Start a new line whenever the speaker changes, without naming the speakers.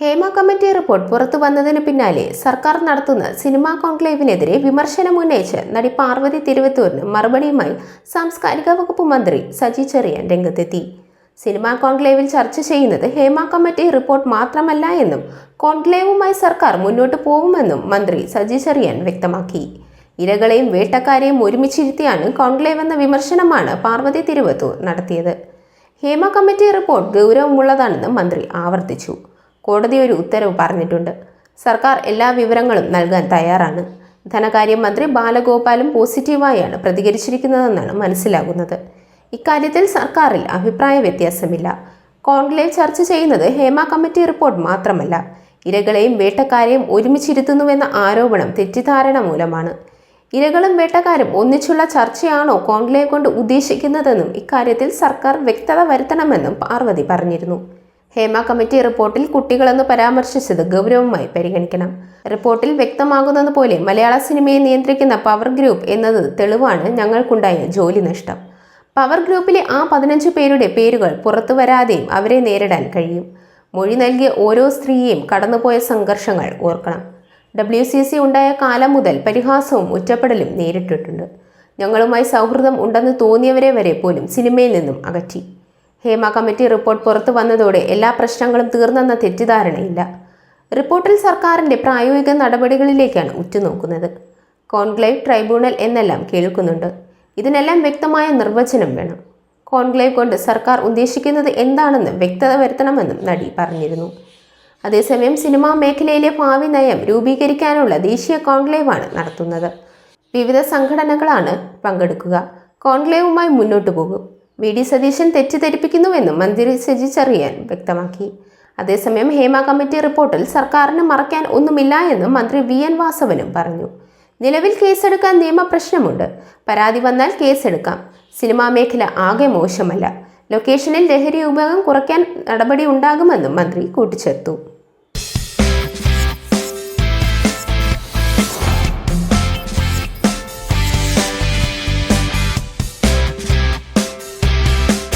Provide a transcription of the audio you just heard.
Hema committee report പുറത്തു വന്നതിന് പിന്നാലെ സർക്കാർ നടത്തുന്ന സിനിമാ കോൺക്ലേവിനെതിരെ വിമർശനം ഉന്നയിച്ച് നടി പാർവതി തിരുവത്തൂരിന് മറുപടിയുമായി സാംസ്കാരിക വകുപ്പ് മന്ത്രി സജി ചെറിയാൻ രംഗത്തെത്തി. സിനിമാ കോൺക്ലേവിൽ ചർച്ച ചെയ്യുന്നത് ഹേമ കമ്മിറ്റി റിപ്പോർട്ട് മാത്രമല്ല എന്നും കോൺക്ലേവുമായി സർക്കാർ മുന്നോട്ട് പോകുമെന്നും മന്ത്രി സജി ചെറിയാൻ വ്യക്തമാക്കി. ഇരകളെയും വേട്ടക്കാരെയും ഒരുമിച്ചിരുത്തിയാണ് കോൺക്ലേവ് എന്ന വിമർശനമാണ് പാർവതി തിരുവത്തൂർ നടത്തിയത്. ഹേമ കമ്മിറ്റി റിപ്പോർട്ട് ഗൗരവമുള്ളതാണെന്നും മന്ത്രി ആവർത്തിച്ചു. കോടതി ഒരു ഉത്തരവ് പറഞ്ഞിട്ടുണ്ട്. സർക്കാർ എല്ലാ വിവരങ്ങളും നൽകാൻ തയ്യാറാണ്. ധനകാര്യമന്ത്രി ബാലഗോപാലും പോസിറ്റീവായാണ് പ്രതികരിച്ചിരിക്കുന്നതെന്നാണ് മനസ്സിലാകുന്നത്. ഇക്കാര്യത്തിൽ സർക്കാരിൽ അഭിപ്രായ വ്യത്യാസമില്ല. കോൺക്ലേവ് ചർച്ച ചെയ്യുന്നത് ഹേമ കമ്മിറ്റി റിപ്പോർട്ട് മാത്രമല്ല. ഇരകളെയും വേട്ടക്കാരെയും ഒരുമിച്ചിരുത്തുന്നുവെന്ന ആരോപണം തെറ്റിദ്ധാരണ മൂലമാണ്. ഇരകളും വേട്ടക്കാരും ഒന്നിച്ചുള്ള ചർച്ചയാണോ കോൺക്ലേവ് കൊണ്ട് ഉദ്ദേശിക്കുന്നതെന്നും ഇക്കാര്യത്തിൽ സർക്കാർ വ്യക്തത വരുത്തണമെന്നും പാർവതി പറഞ്ഞിരുന്നു. ഹേമ കമ്മിറ്റി റിപ്പോർട്ടിൽ കുട്ടികളെന്ന് പരാമർശിച്ചത് ഗൗരവമായി പരിഗണിക്കണം. റിപ്പോർട്ടിൽ വ്യക്തമാകുന്നത് പോലെ മലയാള സിനിമയെ നിയന്ത്രിക്കുന്ന പവർ ഗ്രൂപ്പ് എന്നത് തെളിവാണ് ഞങ്ങൾക്കുണ്ടായ ജോലി നഷ്ടം. പവർ ഗ്രൂപ്പിലെ ആ പതിനഞ്ച് പേരുടെ പേരുകൾ പുറത്തു വരാതെയും അവരെ നേരിടാൻ കഴിയും. മൊഴി നൽകിയ ഓരോ സ്ത്രീയെയും കടന്നുപോയ സംഘർഷങ്ങൾ ഓർക്കണം. ഡബ്ല്യു സി സി ഉണ്ടായ കാലം മുതൽ പരിഹാസവും ഒറ്റപ്പെടലും നേരിട്ടിട്ടുണ്ട്. ഞങ്ങളുമായി സൗഹൃദം ഉണ്ടെന്ന് തോന്നിയവരെ വരെ പോലും സിനിമയിൽ നിന്നും അകറ്റി. ഹേമ കമ്മിറ്റി റിപ്പോർട്ട് പുറത്തു വന്നതോടെ എല്ലാ പ്രശ്നങ്ങളും തീർന്നെന്ന തെറ്റിദ്ധാരണയില്ല. റിപ്പോർട്ടിൽ സർക്കാരിന്റെ പ്രായോഗിക നടപടികളിലേക്കാണ് ഉറ്റുനോക്കുന്നത്. കോൺക്ലേവ് ട്രൈബ്യൂണൽ എന്നെല്ലാം കേൾക്കുന്നുണ്ട്. ഇതിനെല്ലാം വ്യക്തമായ നിർവചനം വേണം. കോൺക്ലേവ് കൊണ്ട് സർക്കാർ ഉദ്ദേശിക്കുന്നത് എന്താണെന്ന് വ്യക്തത വരുത്തണമെന്നും നടി പറഞ്ഞിരുന്നു. അതേസമയം സിനിമാ മേഖലയിലെ ഭാവി നയം രൂപീകരിക്കാനുള്ള ദേശീയ കോൺക്ലേവാണ് നടത്തുന്നത്. വിവിധ സംഘടനകളാണ് പങ്കെടുക്കുക. കോൺക്ലേവുമായി മുന്നോട്ടു പോകും. വി ഡി സതീശൻ തെറ്റിദ്ധരിപ്പിക്കുന്നുവെന്നും മന്ത്രി സജി ചെറിയാൻ വ്യക്തമാക്കി. അതേസമയം ഹേമ കമ്മിറ്റി റിപ്പോർട്ടിൽ സർക്കാരിന് മറയ്ക്കാൻ ഒന്നുമില്ല എന്നും മന്ത്രി വി എൻ വാസവനും പറഞ്ഞു. നിലവിൽ കേസെടുക്കാൻ നിയമപ്രശ്നമുണ്ട് പരാതി വന്നാൽ കേസെടുക്കാം. സിനിമാ മേഖല ആകെ മോശമല്ല. ലൊക്കേഷനിൽ ലഹരി ഉപയോഗം കുറയ്ക്കാൻ നടപടി ഉണ്ടാകുമെന്നും മന്ത്രി കൂട്ടിച്ചേർത്തു.